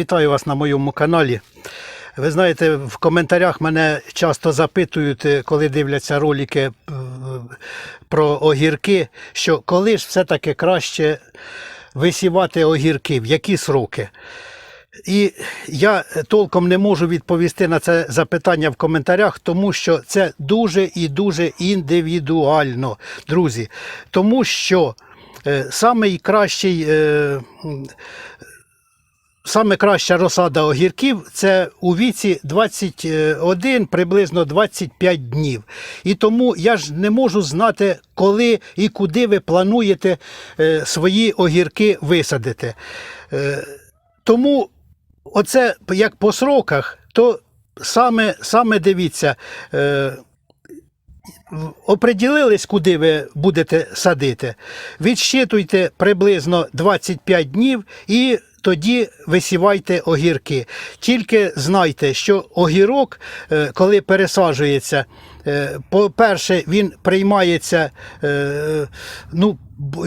Вітаю вас на моєму каналі. Ви знаєте, в коментарях мене часто запитують, е, коли дивляться ролики е, про огірки, що коли ж все-таки краще висівати огірки, в які сроки. І я толком не можу відповісти на це запитання в коментарях, тому що це дуже і дуже індивідуально, друзі. Тому що е, самий кращий. Е, Саме краща розсада огірків це у віці 21, приблизно 25 днів. І тому я ж не можу знати, коли і куди ви плануєте е, свої огірки висадити. Е, тому оце як по сроках, то саме, саме дивіться. Е, Оприділились, куди ви будете садити. Відщитуйте приблизно 25 днів і тоді висівайте огірки. Тільки знайте, що огірок, е, коли пересаджується, е, по-перше, він приймається, е, ну,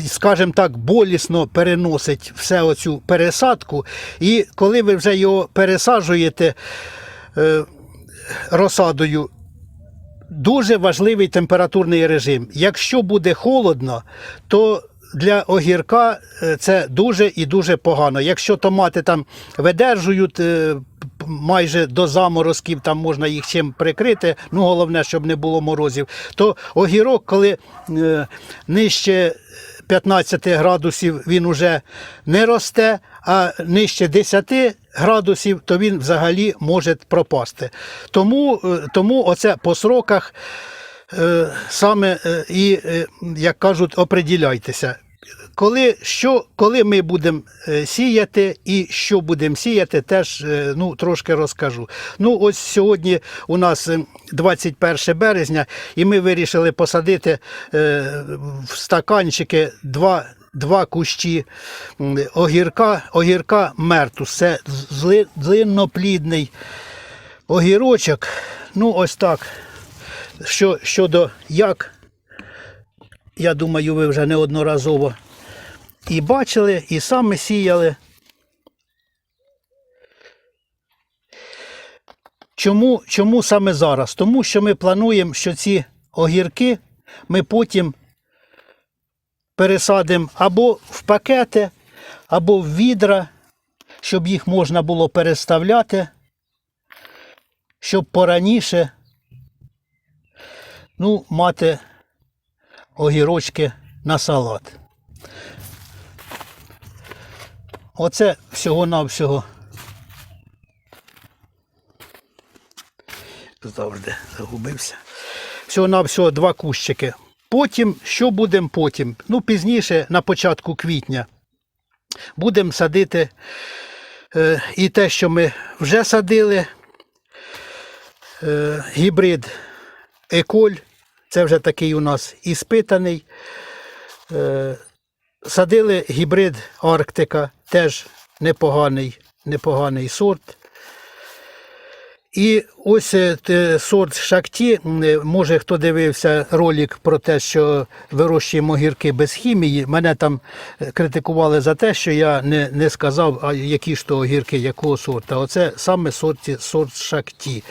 скажімо так, болісно переносить все оцю пересадку. І коли ви вже його пересаджуєте розсадою, дуже важливий температурний режим. Якщо буде холодно, то для огірка е, це дуже і дуже погано. Якщо томати там видержують е, майже до заморозків, там можна їх чим прикрити, ну головне, щоб не було морозів, то огірок, коли е, нижче 15 градусів він уже не росте, а нижче 10 градусів, то він взагалі може пропасти. Тому, тому оце по сроках саме і, як кажуть, оприділяйтеся. Коли, що, коли ми будемо е, сіяти і що будемо сіяти, теж е, ну, трошки розкажу. Ну, ось сьогодні у нас е, 21 березня, і ми вирішили посадити е, в стаканчики два, два кущі огірка, огірка мертус. Це зли- длинноплідний огірочок. Ну, ось так. Що, щодо як, я думаю, ви вже неодноразово і бачили, і саме сіяли. Чому, чому саме зараз? Тому що ми плануємо, що ці огірки ми потім пересадимо або в пакети, або в відра, щоб їх можна було переставляти, щоб пораніше ну, мати огірочки на салат. Оце всього-навсього. Завжди загубився. Всього-навсього два кущики. Потім, що будемо потім? Ну, пізніше, на початку квітня, будемо садити е, і те, що ми вже садили. Е, гібрид Еколь. Це вже такий у нас іспитаний. Е, Садили гібрид Арктика, теж непоганий, непоганий сорт. І ось е, сорт Шакті, е, може хто дивився ролик про те, що вирощуємо огірки без хімії. Мене там е, критикували за те, що я не, не сказав, а які ж то огірки, якого сорта. Оце саме сорт, сорт Шакті.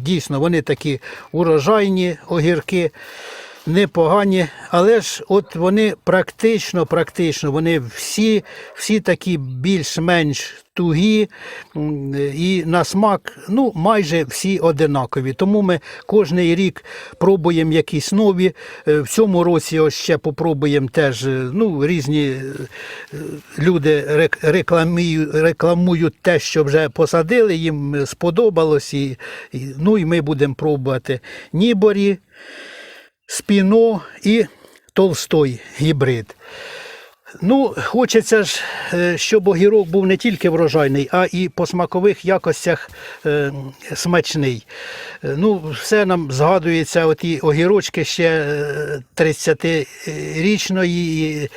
Дійсно, вони такі урожайні огірки, непогані, але ж от вони практично, практично, вони всі, всі такі більш-менш тугі і на смак, ну, майже всі одинакові. Тому ми кожний рік пробуємо якісь нові. Е, В цьому році ось ще попробуємо теж е, ну, різні е, люди рекламують, рекламують те, що вже посадили, їм сподобалось. І, і, ну і ми будемо пробувати Ніборі, Спіно і Толстой гібрид. Ну, хочеться ж, е, щоб огірок був не тільки врожайний, а і по смакових якостях е, смачний. Е, Ну, все нам згадується оті огірочки ще е, 30-річної і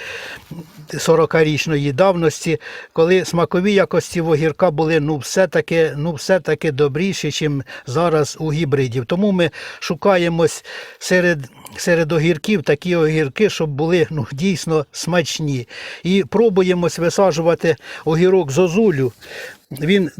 40-річної давності, коли смакові якості в огірка були ну, все-таки ну, все-таки добріші, ніж зараз у гібридів. Тому ми шукаємось серед серед огірків такі огірки, щоб були ну, дійсно смачні. І пробуємо висаджувати огірок зозулю. Він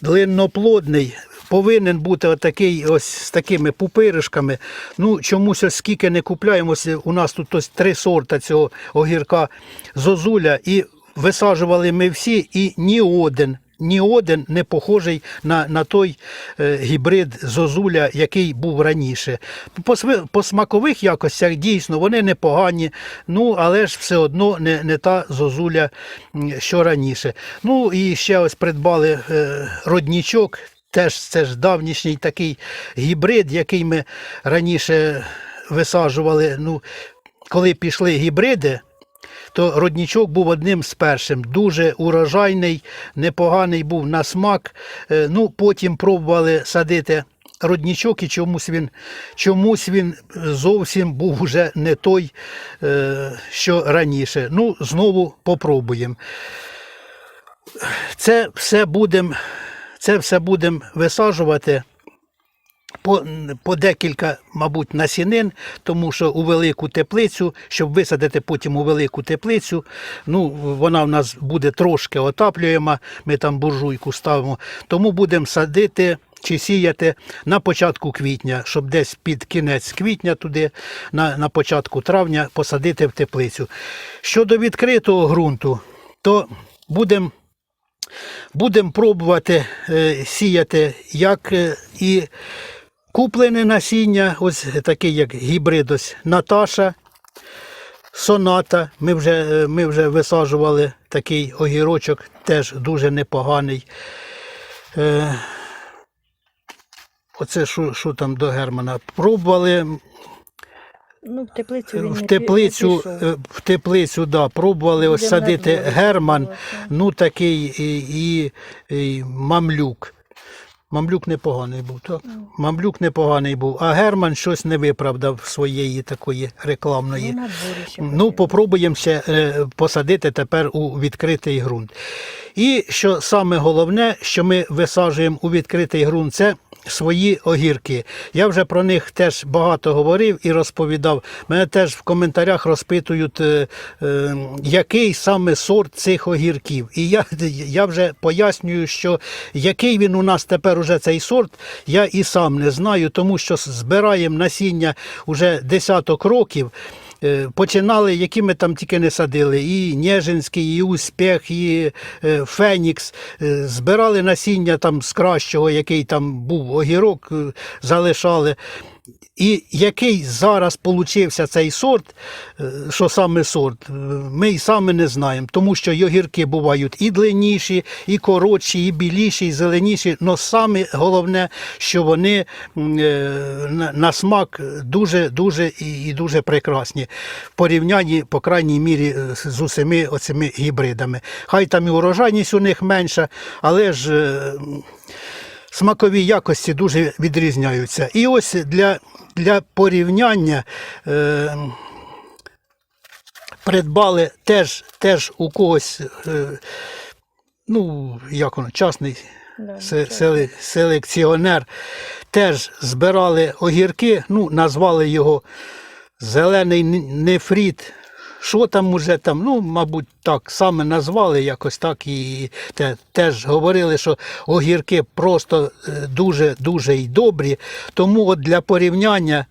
длинноплодний, повинен бути отакий ось з такими пупиришками. Ну, чомусь ось скільки не купляємо. ось У нас тут ось три сорта цього огірка зозуля. І висаджували ми всі, і ні один. Ні один не похожий на, на той е, гібрид зозуля, який був раніше. По, по смакових якостях дійсно вони непогані, ну але ж все одно не, не та зозуля, що раніше. Ну і ще ось придбали е, роднічок. Теж це ж давнішній такий гібрид, який ми раніше висаджували. Ну, коли пішли гібриди, то роднічок був одним з першим. Дуже урожайний, непоганий був на смак. Е, Ну, потім пробували садити роднічок, і чомусь він, чомусь він зовсім був уже не той, е, що раніше. Ну, знову попробуємо. Це все будемо це все будем висаджувати по, по декілька, мабуть, насінин, тому що у велику теплицю, щоб висадити потім у велику теплицю, ну, вона в нас буде трошки отаплюєма, ми там буржуйку ставимо, тому будемо садити. Чи сіяти на початку квітня, щоб десь під кінець квітня туди, на, на початку травня посадити в теплицю. Щодо відкритого ґрунту, то будемо будемо пробувати е, сіяти як е, і куплене насіння, ось такий як гібрид, ось Наташа, Соната. Ми вже, е, ми вже висаджували такий огірочок, теж дуже непоганий. Оце що, що там до Германа. Пробували Ну, в теплицю він в не теплицю, пішов. е, в теплицю, да, пробували ось садити герман, ну такий і, і, і мамлюк. Мамлюк непоганий був, так? Мамлюк непоганий був, а Герман щось не виправдав своєї такої рекламної. Ну, Ну, попробуємо ще е, посадити тепер у відкритий ґрунт. І що саме головне, що ми висаджуємо у відкритий ґрунт, це свої огірки. Я вже про них теж багато говорив і розповідав. Мене теж в коментарях розпитують, е, е, який саме сорт цих огірків. І я, я вже пояснюю, що який він у нас тепер уже цей сорт, я і сам не знаю, тому що збираємо насіння уже десяток років. Е, Починали, які ми там тільки не садили, і Нежинський, і Успіх, і е, Фенікс. Е, Збирали насіння там з кращого, який там був огірок, залишали. І який зараз получився цей сорт, е, що саме сорт, е, ми й саме не знаємо, тому що й огірки бувають і длинніші, і коротші, і біліші, і зеленіші. Але саме головне, що вони е, на, смак дуже, дуже і, і дуже прекрасні в порівнянні, по крайній мірі, з усіми оцими гібридами. Хай там і урожайність у них менша, але ж. Смакові якості дуже відрізняються. І ось для, для порівняння е, придбали теж, теж у когось, е, ну, як воно, частний Да, селекціонер, теж збирали огірки, ну, назвали його зелений нефріт. Що там уже там, ну, мабуть, так саме назвали якось так і те, теж говорили, що огірки просто дуже-дуже й добрі. Тому от для порівняння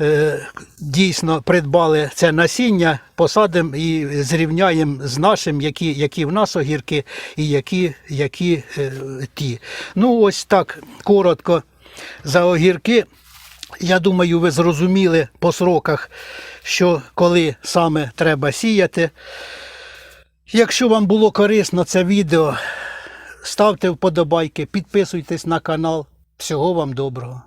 е, дійсно придбали це насіння, посадимо і зрівняємо з нашим, які, які в нас огірки і які, які е, ті. Ну, ось так коротко за огірки. Я думаю, ви зрозуміли по сроках, що коли саме треба сіяти. Якщо вам було корисно це відео, ставте вподобайки, підписуйтесь на канал. Всього вам доброго.